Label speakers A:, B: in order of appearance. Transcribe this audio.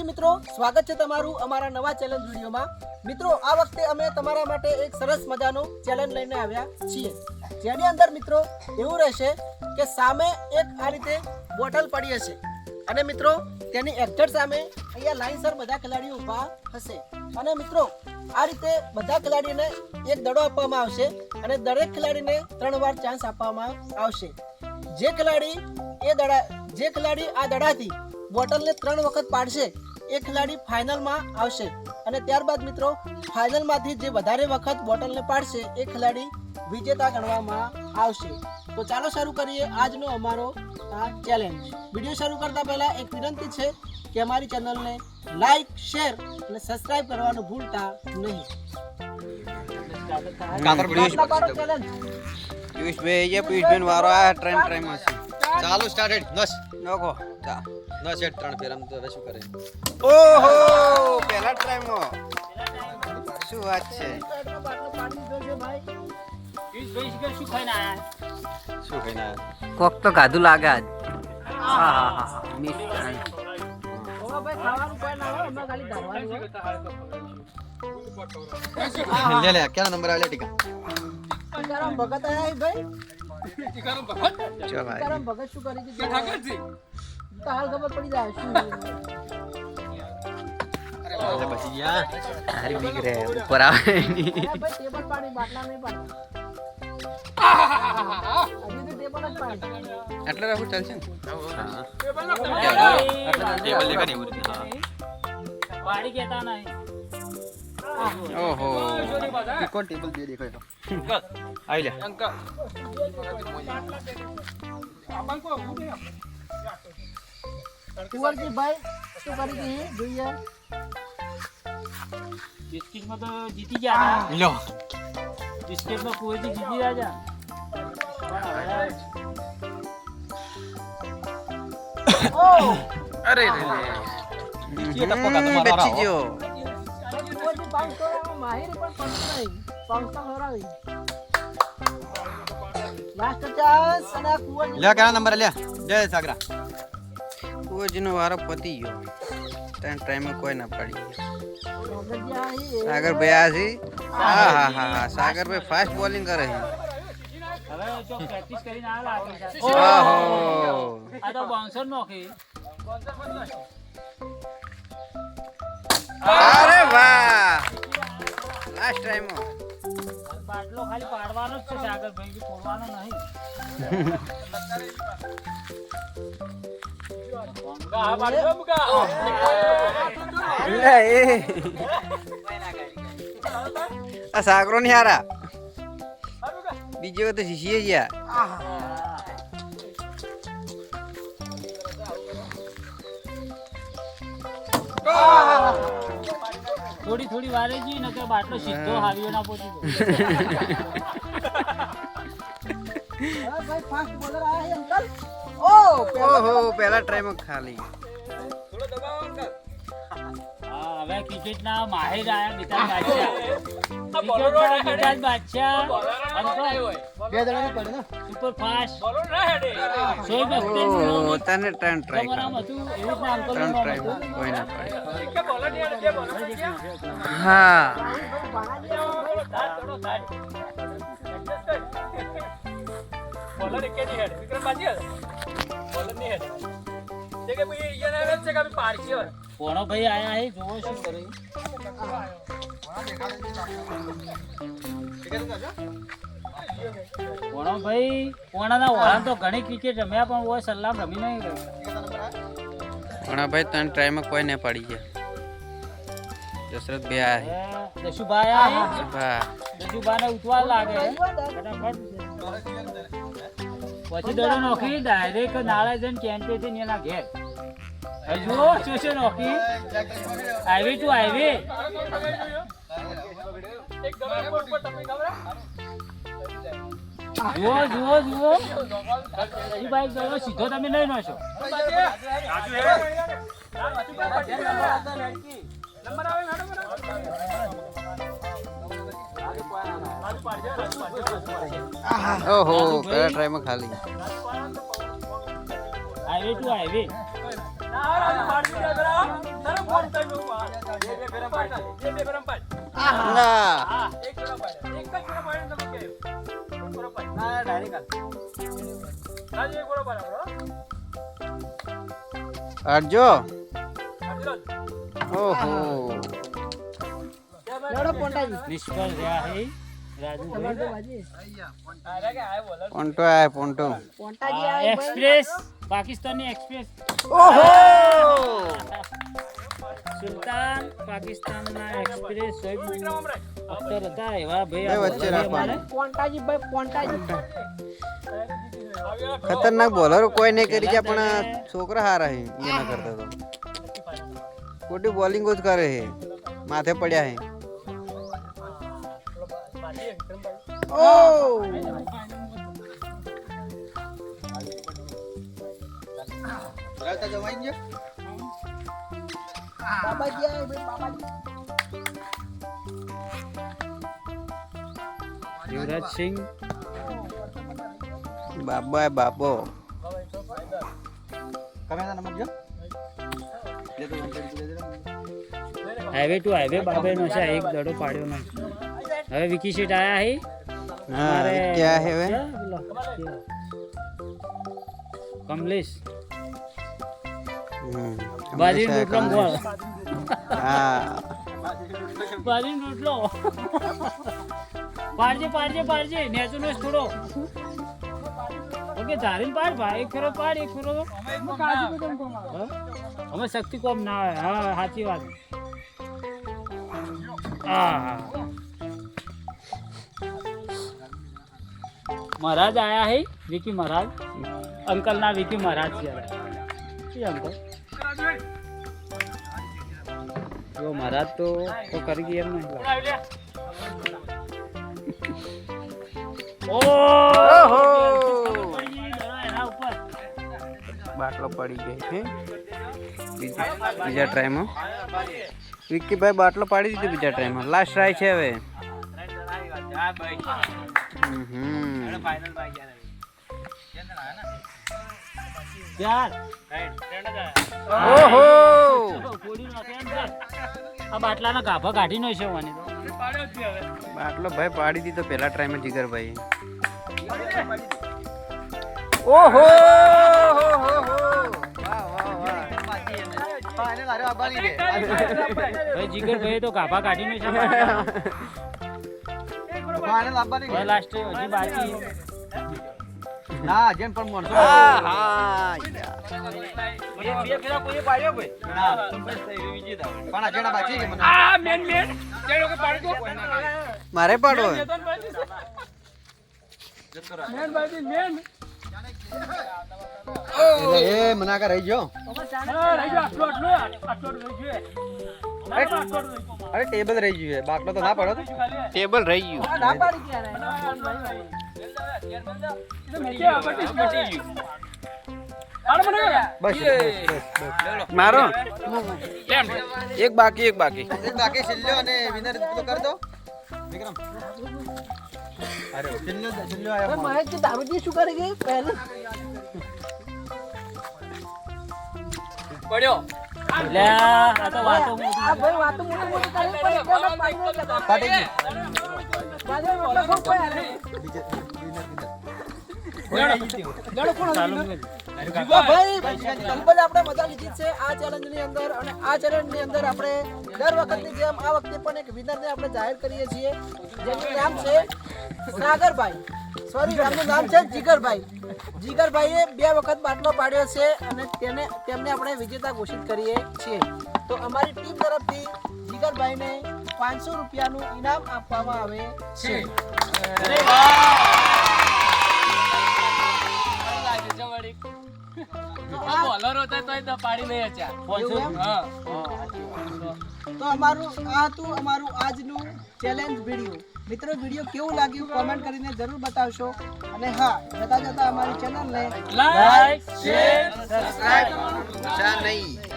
A: માતાજી મિત્રો, સ્વાગત છે તમારું અમારા નવા ચેલેન્જ વિડીયોમાં. મિત્રો, આ વખતે અમે તમારા માટે એક સરસ મજાનો ચેલેન્જ લઈને આવ્યા છીએ. જેની અંદર મિત્રો, એવું રહેશે કે સામે એક આ રીતે બોટલ પડી હશે. અને મિત્રો, તેની એક્ઝેક્ટ સામે અહીંયા લાઈનસર બધા ખેલાડીઓ ઊભા હશે. અને મિત્રો, આ રીતે બધા ખેલાડીને એક દડો આપવામાં આવશે અને દરેક ખેલાડીને ત્રણ વાર ચાન્સ આપવામાં આવશે. જે ખેલાડી એ દડા, જે ખેલાડી આ દડાથી બોટલને ત્રણ વખત પાડશે એ ખેલાડી ફાઇનલમાં આવશે. અને ત્યારબાદ મિત્રો ફાઇનલમાંથી જે વધારે વખત બોટલને પાડશે એ ખેલાડી વિજેતા ગણવામાં આવશે. તો ચાલો શરૂ કરીએ આજનો અમારો આ ચેલેન્જ વીડિયો શરૂ કરતા પહેલા એક વિનંતી છે કે અમારી ચેનલને લાઈક શેર અને સબસ્ક્રાઇબ કરવાનું ભૂલતા નહીં.
B: કાતર પિયુષભાઈ પિયુષભાઈ વારો આ ટ્રેન ટ્રેન
C: ચાલુ સ્ટાર્ટેડ નસ
B: નોખો. ચા
C: ન સેટ ત્રણ ફેર આમ તો હવે શું કરે?
B: ઓહો પહેલા ટાઈમ. માં શું વાત છે?
D: કોક તો ગાધું લાગે આજ. હા હા હા મિસ
A: ઓવા ભાઈ ખાવાનું કોઈ ના હોય અમે ખાલી ધારવાનું હોય
C: લે લે ક્યાં નંબર આવ્યા ટીકા?
A: ભગત આયા ભાઈ?
B: ચલો
A: ટીકારામ ભગત શું કરી દીધું તો હાલ ખબર પડી જાય શું
C: પછી ગયા
D: હારી બીક ઉપર આવે.
A: ટેબલ બાટલા નહીં
B: એટલે રાખું ચાલશે ને
C: ટેબલ લેખા નહીં
B: ઓહો કોણ ટેબલ દે દેખાય તો આવી લે
A: કુંવરજી ભાઈ શું કરી દીધી જોઈએ
E: બિસ્કિટમાં તો જીતી ગયા
C: લો
E: બિસ્કિટમાં કુવેથી જીતી રહ્યા છે
A: ઓ
B: અરે રે
C: બીજી ટપકો કાતો મારો
A: ખવડાવવામાં માહિર પણ પડતું નહીં તો ખવડાવી લાસ્ટ ચાન્સ અને આ કુંવરજી
C: લે ક્યાં નંબર લે જય સાગરા.
B: કુવરજીનો વારો પતી ગયો. ત્રણ ટ્રાયમાં કોઈ ના પડી
A: સાગર
B: ભાઈ આ છે? હા હા હા હા સાગરભાઈ ફાસ્ટ બોલિંગ કરે છે.
E: હવે જો પ્રેક્ટિસ કરીને આ લાગે છે
B: ઓહો.
E: આ તો બાઉન્સર નોખી
B: અરે લાસ્ટ ટાઈમ
E: બાટલો ખાલી પાડવાનો જ છે સાગર ભાઈ કે ફોડવાનો નહીં.
B: સાગરો ની હારા. બીજી વખત શીશીએ ગયા.
E: થોડી થોડી વારે જી નકર બાટલો સીધો હાવીઓ ના પહોંચી ગયો
A: ભાઈ ફાસ્ટ બોલર આયા અંકલ? ઓ
B: ઓહો પહેલા ટ્રાયમાં ખાલી.
E: હા હવે ક્રિકેટ ના માહિર આયા મિતાજ બાદશાહ. ક્રિકેટના મિતાજ બાદશાહ.
A: બે જણાની પડે ને
E: સુપર ફાસ્ટ
B: તને ટ્રાય ના
E: ભાઈ આયા હે જોવો શું કરે. કોનો ભાઈ કોણાના ઓળા તો ઘણી ક્રિકેટ રમ્યા પણ ઓય સલામ રમી નહીં ગયો
B: કોણા ભાઈ ત્રણ ટ્રાયમાં કોઈ ને પાડી ગયા? દશરથ બે આ છે.
E: દશુભાઈ આયા
B: દશુભા.
E: દશુભાઈને ઉતવા લાગે પછી દડો નોખી ડાયરેક્ટ નાળા જઈને કેમ્પે થી એના ઘેર. હજુ શું છે નોખી? હાઈવે ટુ હાઈવે જુઓ જુઓ જુઓ. દશુભાઈ દડો સીધો તમે લઈ લો છો
B: ઓહો પહેલા ટ્રાયમાં ખાલી?
E: Highway to highway.
B: ના. અડજો ઓહો.
A: લડો પોંટાજી
E: નિષ્ફળ રહ્યા હે
B: પોન્ટો પોન્ટો.
E: આ
A: આવે
E: એક્સપ્રેસ પાકિસ્તાની એક્સપ્રેસ.
B: ઓહો!
E: સુલતાન પાકિસ્તાનના એક્સપ્રેસ અખ્તર હતા એવા ભાઈ
B: વચ્ચે રાખવાના.
A: પોંટાજી ભાઈ પોન્ટાજી.
B: ખતરનાક બોલર કોઈ નહીં કરી ગયા પણ છોકરા હારા હે એના કરતા તો. ખોટી બોલિંગ જ કરે હે માથે પડ્યા હે.
A: ઓ! બાબાજી આવે ભાઈ બાબાજી
E: યુવરાજ સિંહ.
B: બાબા. બાબો
C: કમેના નંબર જો
E: હાઈવે ટુ હાઈવે બાબે નો છે એક દડો પાડ્યો નહીં હવે વિકી શીટ આયા હે?
B: હા ક્યાં હે હવે?
E: કમલેશ.
B: હમ.
E: બાજી
B: હંમેશા
E: રોટલો ગોળ
B: હા
E: બાજી રોટલો પાડજે પાડજે પાડજે નેચો નેચ થોડો ઓકે ધારીને પાડ ભાઈ એક ફેરો પાડ એક ફેરો હા? અમે શક્તિ કોમ ના આવે હા સાચી વાત હા મહારાજ આયા હે વિકી મહારાજ અંકલ ના વિકી મહારાજ છે શું અંકલ જો મારા તો તો કરી ગયા એમ નહીં ઓહો!
B: બાટલો પડી ગઈ છે બીજા બીજા ટ્રાયમાં. વિક્કીભાઈ બાટલો પાડી દીધો બીજા ટ્રાયમાં. લાસ્ટ ટ્રાય છે હવે. હમ.
E: ચાર
B: ઓહો.
E: આ બાટલાના ગાભા કાઢી નો છે વાની
B: બાટલો ભાઈ પાડી દીધો પેલા ટ્રાયમાં જીગરભાઈ ઓહો
E: ભાઈ જીગર ભાઈ તો ગાભા કાઢી નો છે લાસ્ટ હજી બાકી.
C: ના જેમ પણ મોણસો.
B: હા હા.
C: પણ આ જેડા કે મને.
B: મારે પાડો
C: એટલે એ મનાકા રહી ગયો. અરે ટેબલ રહી ગયું બાટલો તો ના પડો
B: ટેબલ રહી ગયું.
A: ના પાડી
B: મારો? એક બાકી એક બાકી.
C: એક બાકી છેલ્લો અને વિનર તો કરી દો. વિક્રમ. અરે છેલ્લો છેલ્લો આયો
A: ભાઈ મહેશજી દારૂજી શું કરી ગઈ? પહેલે.
E: એટલે આ તો વાતો મોટી.
A: આ ભાઈ વાતો મોટી મોટી કરી પણ આપણે મજા લીધી છે આ ચેલેન્જની અંદર અને આ ચેલેન્જની અંદર આપણે દર વખતની જેમ આ વખતે પણ એક વિનરને આપણે જાહેર કરીએ છીએ જેનું નામ છે સાગરભાઈ. સોરી એમનું નામ છે જીગરભાઈ. જીગરભાઈએ બે વખત બાટલો પાડ્યો છે અને તેને તેમને આપણે વિજેતા ઘોષિત કરીએ છીએ. તો અમારી ટીમ તરફથી જીગરભાઈને પાંચસો રૂપિયાનું ઇનામ આપવામાં આવે છે. તો અમારું આ હતું અમારું આજનું ચેલેન્જ વીડિયો મિત્રો વીડિયો કેવું લાગ્યું કોમેન્ટ કરીને જરૂર બતાવશો. અને હા જતા જતા અમારી ચેનલને
E: લાઈક શેર
B: સબસ્ક્રાઇબ નહીં.